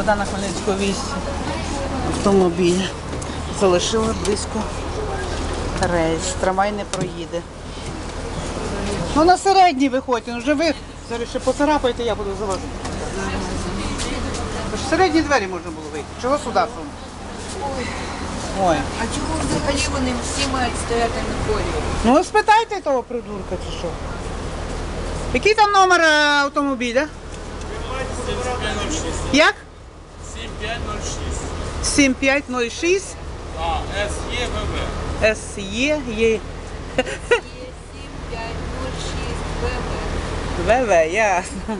Вода на Хмельницького 8. Автомобіль. Залишила близько рейс. Трамвай не проїде. Ну на середній виходьте, ну вже ви зараз ще поцарапаєте, я буду за вас. Тож в середні двері можна було вийти. Чого сюди? Ой. А чого взагалі вони всі мають стояти на полі? Ну спитайте того придурка чи що. Який там номер е, автомобіля? Як? 7506. 7506 А, СЄВВ. СЄ є 7506 ВВ. ВВ, ясно.